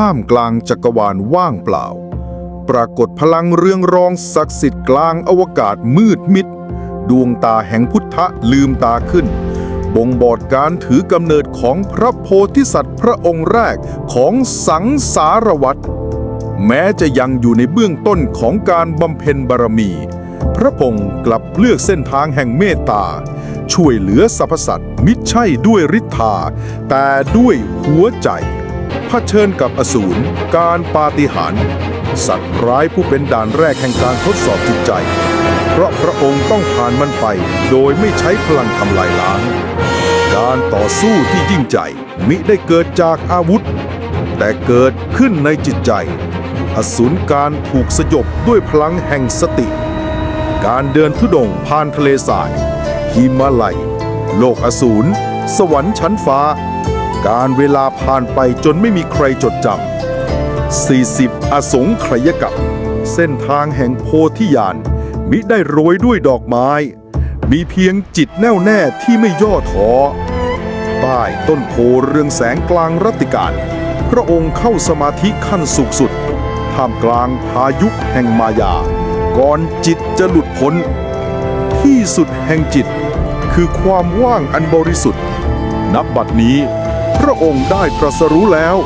ท่ามกลางจักรวาลว่างเปล่า ปรากฏพลังเรืองรองศักดิ์สิทธิ์กลางอวกาศมืดมิด ดวงตาแห่งพุทธะลืมตาขึ้น บ่งบอกการถือกำเนิดของพระโพธิสัตว์พระองค์แรกของสังสารวัตรแม้จะยังอยู่ในเบื้องต้นของการบำเพ็ญบารมี พระพงศ์กลับเลือกเส้นทางแห่งเมตตา ช่วยเหลือสรรพสัตว์มิใช่ด้วยฤทธาแต่ด้วยหัวใจ เผชิญกับอสูรการปาฏิหาริย์สัตว์ร้ายผู้เป็นด่านแรกแห่งการทดสอบจิตใจ เพราะพระองค์ต้องผ่านมันไป โดยไม่ใช้พลังทำลายล้าง การต่อสู้ที่ยิ่งใหญ่มิได้เกิดจากอาวุธ แต่เกิดขึ้นในจิตใจ อสูรการถูกสยบด้วยพลังแห่งสติ การเดินทุดงค์ผ่านทะเลทรายหิมาลัย โลกอสูรสวรรค์ชั้นฟ้า การเวลาผ่านไปจนไม่มีใครจดจำ40 อสงไขยกับ เส้นทางแห่งโพธิญาณมิได้โรยด้วยดอกไม้ มีเพียงจิตแน่วแน่ที่ไม่ย่อท้อใต้ต้นโพเรืองแสงกลางรัตติการ พระองค์เข้าสมาธิขั้นสุขสุด ท่ามกลางพายุแห่งมายา ก่อนจิตจะหลุดพ้น ที่สุดแห่งจิตคือความว่างอันบริสุทธิ์ นับบัดนี้ พระองค์ได้ตรัสรู้แล้ว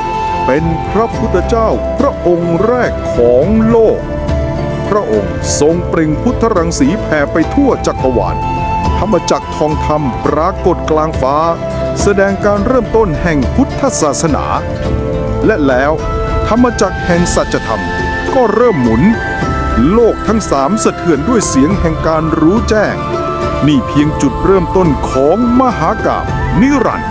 เป็นพระพุทธเจ้าพระองค์แรกของโลก พระองค์ทรงเปล่งพุทธรังสีแผ่ไปทั่วจักรวาลธรรมจักรทองธรรมปรากฏกลางฟ้า แสดงการเริ่มต้นแห่งพุทธศาสนา และแล้วธรรมจักรแห่งสัจธรรมก็เริ่มหมุน โลกทั้งสามสะเทือนด้วยเสียงแห่งการรู้แจ้ง นี่เพียงจุดเริ่มต้นของมหากาพย์นิรันดร์